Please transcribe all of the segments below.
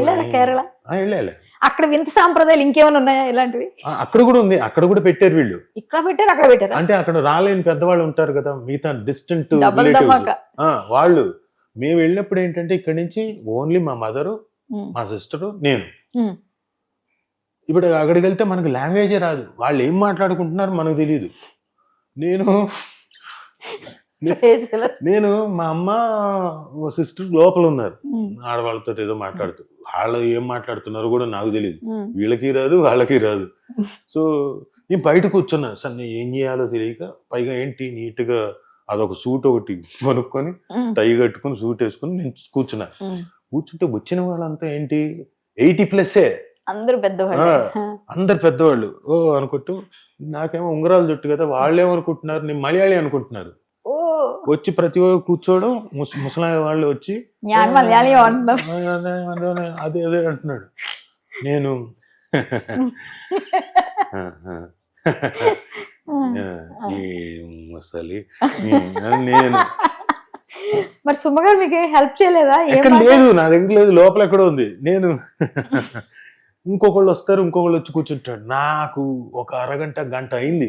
వెళ్ళారా కేరళ? వెళ్ళాలి. అక్కడ వింత సాంప్రదాయాలు ఇంకేమైనా ఉన్నాయా ఇలాంటివి? అక్కడ కూడా ఉంది. అక్కడ కూడా పెట్టారు వీళ్ళు. ఇక్కడ పెట్టారు? అక్కడ పెట్టారు? అంటే అక్కడ రాలేని పెద్దవాళ్ళు ఉంటారు కదా మిగతా డిస్టెంట్ వాళ్ళు. మేము వెళ్ళినప్పుడు ఏంటంటే ఇక్కడ నుంచి ఓన్లీ మా మదరు మా సిస్టరు నేను. ఇప్పుడు అక్కడికి వెళ్తే మనకు లాంగ్వేజే రాదు. వాళ్ళు ఏం మాట్లాడుకుంటున్నారు మనకు తెలియదు నేను. నేను మా అమ్మ ఓ సిస్టర్ లోపల ఉన్నారు. ఆడవాళ్ళతో ఏదో మాట్లాడుతూ. వాళ్ళు ఏం మాట్లాడుతున్నారో కూడా నాకు తెలియదు వీళ్ళకి రాదు వాళ్ళకి రాదు. సో నేను బయట కూర్చున్నా. సార్ నేను ఏం చేయాలో తెలియక పైగా ఏంటి? నీట్గా అదొక సూట్ ఒకటి కొనుక్కొని టై కట్టుకొని సూట్ వేసుకొని నేను కూర్చున్నా. కూర్చుంటే వచ్చిన వాళ్ళంతా ఏంటి? ఎయిటీ ప్లస్సే అందరూ పెద్దవాళ్ళు. అందరు పెద్దవాళ్ళు. ఓ అనుకుంటూ నాకేమో ఉంగరాలు జుట్టు కదా వాళ్ళేమనుకుంటున్నారు? నేను మలయాళి అనుకుంటున్నారు. వచ్చి ప్రతి ఒక్క కూర్చోవడం ముసలాయి వాళ్ళు వచ్చి అదే అదే అంటున్నాడు. నేను ముసలి నేను. మరి సుమ్మగారు మీకు హెల్ప్ చేయలేదా? ఎక్కడ లేదు నా దగ్గర లేదు లోపల ఎక్కడ ఉంది. నేను ఇంకొకళ్ళు వస్తారు ఇంకొకళ్ళు వచ్చి కూర్చుంటాడు నాకు ఒక అరగంట గంట అయింది.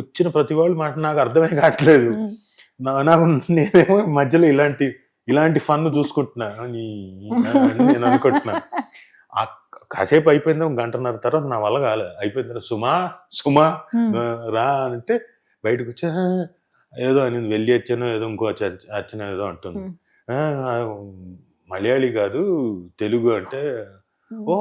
వచ్చిన ప్రతి వాళ్ళు మాట నాకు అర్థమే కావట్లేదు. నాకు నేనేమో మధ్యలో ఇలాంటి ఇలాంటి ఫన్ చూసుకుంటున్నా. అని నేను అనుకుంటున్నా. ఆ కాసేపు అయిపోయింది గంటన్నర తర్వాత నా వల్ల కాలే. తర్వాత సుమా సుమా రా అంటే బయటకు వచ్చి "ఆ, ఏదో అని వెళ్ళి వచ్చాను ఏదో ఇంకో అచ్చిన ఏదో అంటుంది. ఉమ్. "ఆ, ఆ, మలయాళీ కాదు తెలుగు అంటే ఓ.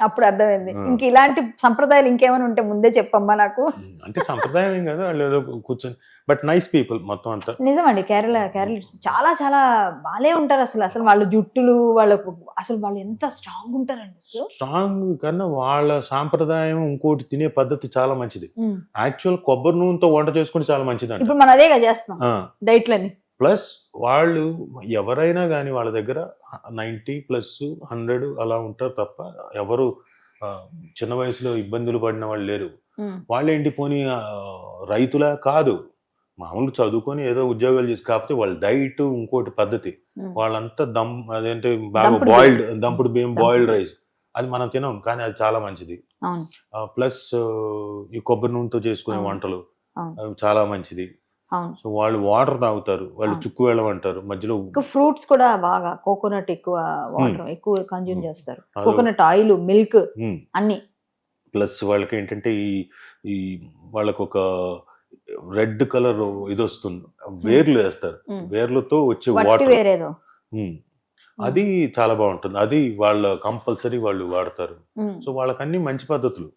అప్పుడు అర్థమైంది. ఇంక ఇలాంటి సంప్రదాయాలు ఇంకేమైనా ఉంటే ముందే చెప్పమ్మా నాకు. అంటే సంప్రదాయం ఏం కాదు వాళ్ళు ఏదో కూర్చొని బట్ నైస్ పీపుల్ మొత్తం అంతా. నిజమండి కేరళ కేరళ చాలా చాలా బాలే ఉంటారు అసలు. అసలు వాళ్ళ జుట్టులు వాళ్ళకు అసలు వాళ్ళు ఎంత స్ట్రాంగ్ ఉంటారండి స్ట్రాంగ్ కన్నా వాళ్ళ సాంప్రదాయం ఇంకోటి తినే పద్ధతి చాలా మంచిది. యాక్చువల్ కొబ్బరి నూనెతో వంట చేసుకుంటే చాలా మంచిది ఇప్పుడు మనం అదేగా చేస్తున్నాం. డైట్లని. ప్లస్ వాళ్ళు ఎవరైనా కానీ వాళ్ళ దగ్గర నైంటీ ప్లస్ హండ్రెడ్ అలా ఉంటారు తప్ప ఎవరు చిన్న వయసులో ఇబ్బందులు పడిన వాళ్ళు లేరు. ఉమ్. వాళ్ళేంటి పోనీ రైతులా కాదు. మామూలు చదువుకొని ఏదో ఉద్యోగాలు చేసి కాకపోతే వాళ్ళ డైట్ ఇంకోటి పద్ధతి. వాళ్ళంతా దమ్ అదేంటి బాగా బాయిల్డ్ దంపుడు బియ్యం. Boiled rice. అది మనం తినం కానీ అది చాలా మంచిది. ప్లస్ ఈ కొబ్బరి నూనెతో చేసుకునే. వంటలు చాలా మంచిది. సో వాళ్ళు వాటర్ తాగుతారు వాళ్ళు. చుక్కు వెళ్ళం అంటారు. మధ్యలో ఫ్రూట్స్ కూడా బాగా కోకోనట్ ఎక్కువ వాటర్ ఎక్కువ కన్జ్యూమ్ ఉమ్. చేస్తారు. Coconut oil milk um. అన్ని. ప్లస్ వాళ్ళకి ఏంటంటే ఈ ఈ వాళ్ళకు ఒక రెడ్ కలర్ ఇది వస్తుంది వేర్లు వేస్తారు. వేర్లతో వచ్చే వాటర్. వేరేదో. అది చాలా బాగుంటుంది. అది వాళ్ళ కంపల్సరీ వాళ్ళు వాడతారు. సో వాళ్ళకి అన్ని మంచి పద్ధతులు.